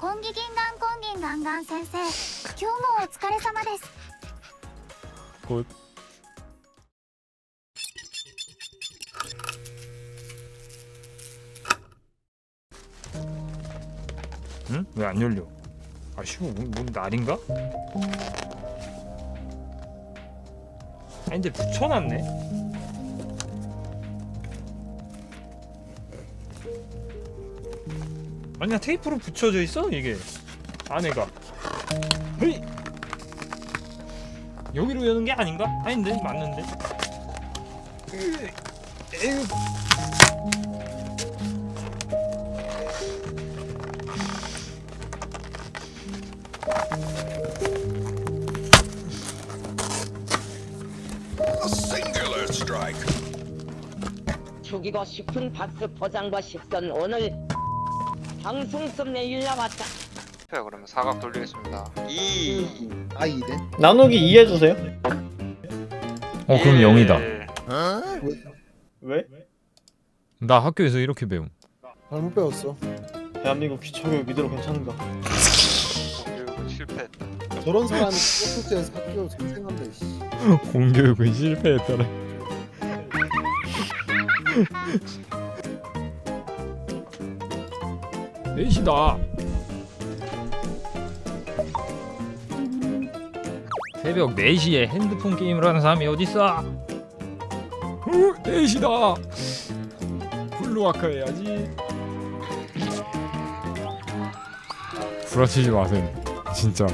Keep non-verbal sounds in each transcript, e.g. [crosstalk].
コンギギンガンコンギンガンガン先生今日もお疲れ様です 굿. 응? 왜 안 열려? 아쉬워. 뭔, 뭔 날인가? 아니 근데 붙여놨네. 아니야 테이프로 붙여져 있어 이게 안에가. 헤이. 여기로 여는 게 아닌가? 아닌데 맞는데. 으, 에휴. A singular strike. 죽이고 싶은 박스 포장과 식선 오늘 방송 썸네 일 남았다. 요 그러면 사각 돌리겠습니다. 2 아 이래? 나누기 2 해주세요. 어 그럼 0이다. 왜? 나 학교에서 이렇게 배움. 잘못 배웠어. 대한민국 기초교육 이대로 괜찮은가? 공교육은 실패했다. 저런 사람이 꼭두째에서 학교 생생한다. 씨. [laughs] 공교육은 실패했더라. [laughs] 넷이다. 새벽 4시에 핸드폰 게임을 하는 사람이 어딨어? 어, 4시다. 블루아카 해야지. 부러치지 마세요. 진짜.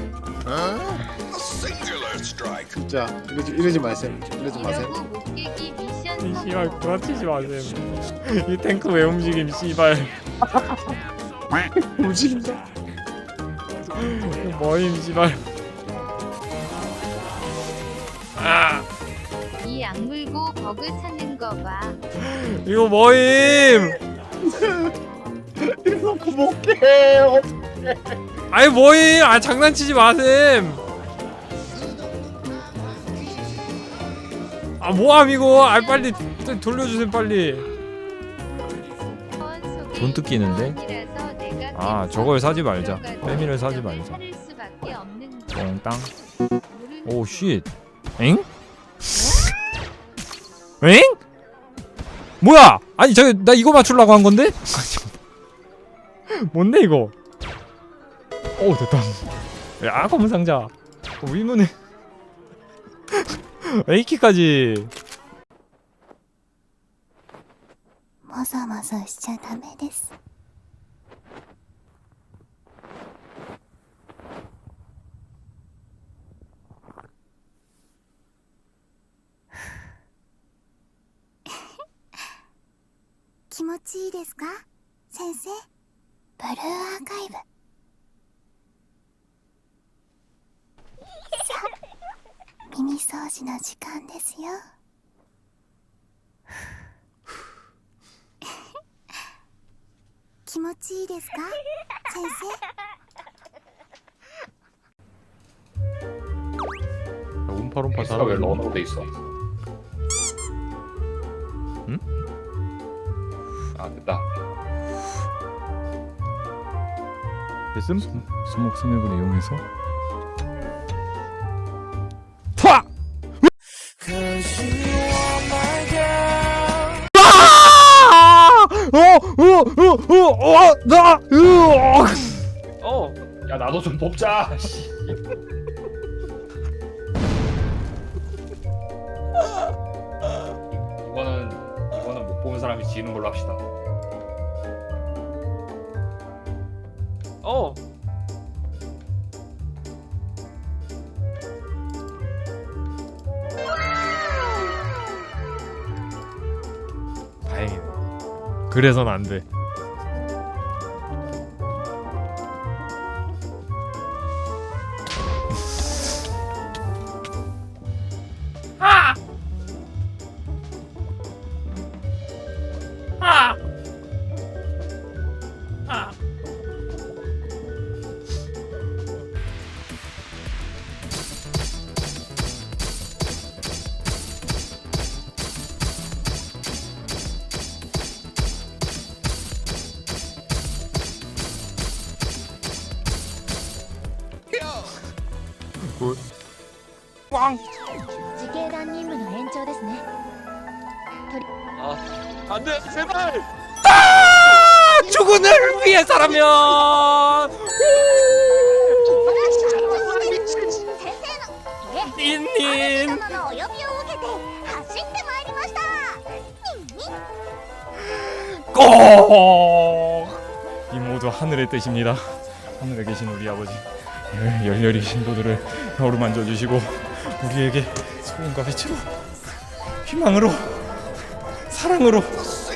진짜 이러지 이러지 마세요. 이러지 마세요. 이러고 목깨기 미션 이 성공. 씨발 구라치지 마세요. 이 탱크 왜 움직임 씨발. [laughs] 움직인다. 뭐임 씨발. 아 이 악물고 버그 찾는 거 봐. 이거 뭐임? [laughs] 이거 못해. 아이 뭐임? 아 장난치지 마셈. 아 뭐함 이거? 아 빨리 도- 돌려주셈 빨리. 돈 뜯기는데? 아 저걸 사지 말자. 빼미를 사지 말자. 뻥땅. 오 쉿. 엥? 엥? 뭐야? 아니 저 나 이거 맞추려고 한 건데? 뭔데 이거? 오 됐다. 야 검은 상자. 어, 위문에 [laughs] A키까지. もぞもぞしちゃダメです。 気持ちいいですか先生ブルーアーカイブさあ耳掃除の時間ですよ気持ちいいですか先生 운파룸파 가 왜 런으로 돼 있어? 됐음? 스모크 스냅을 이용해서 파! 아! 어, 어, 어, 어, 어. 어. 야 나도 좀 뽑자. 씨. 이거는 이거는 못 보는 사람이 지는 걸로 합시다. 어. 다행이네. 그래선 안 돼. 꽝 自警団任務の延長ですね 안돼 제발 죽은 을 위해서라면 先生のいえ 닌닌 殿のお呼びを受けて走ってまいりました꼭! 이 모두 하늘의 뜻입니다. 하늘에 계신 우리 아버지 열- 열렬히 신도들을 어루만져 주시고 우리에게 소금과 빛으로 희망으로 사랑으로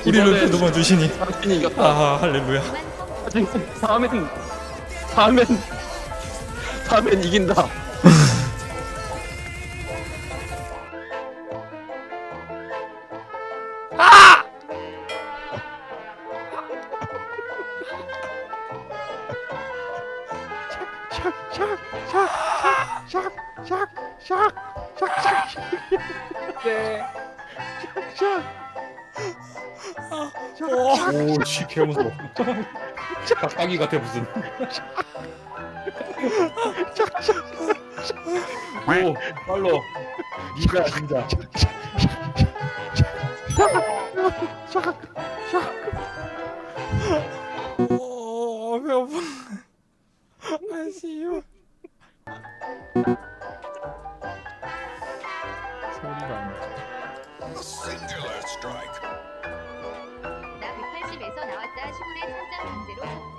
우리를 보듬어 주시니. 아 할렐루야. 다음엔 다음엔 다음엔 이긴다. [laughs] 오 씨 개 무서워. 닭다기 같아 무슨. 오 빨로. 니가 진짜. 아시오 소리가 안 나. A singular strike. 나 180에서 나왔다 시골의 산장 강제로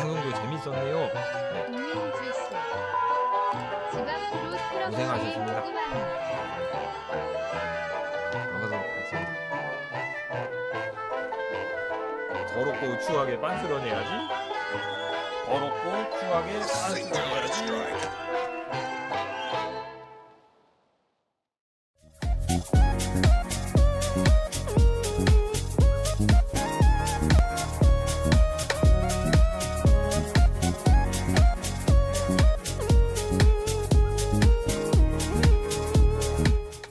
방송도 재밌었네요. 트럭 고생하셨습니다. 나가서 같이 더럽고 추하게 빤스러내야지. 더럽고 추하게 빤스러내야지. strike.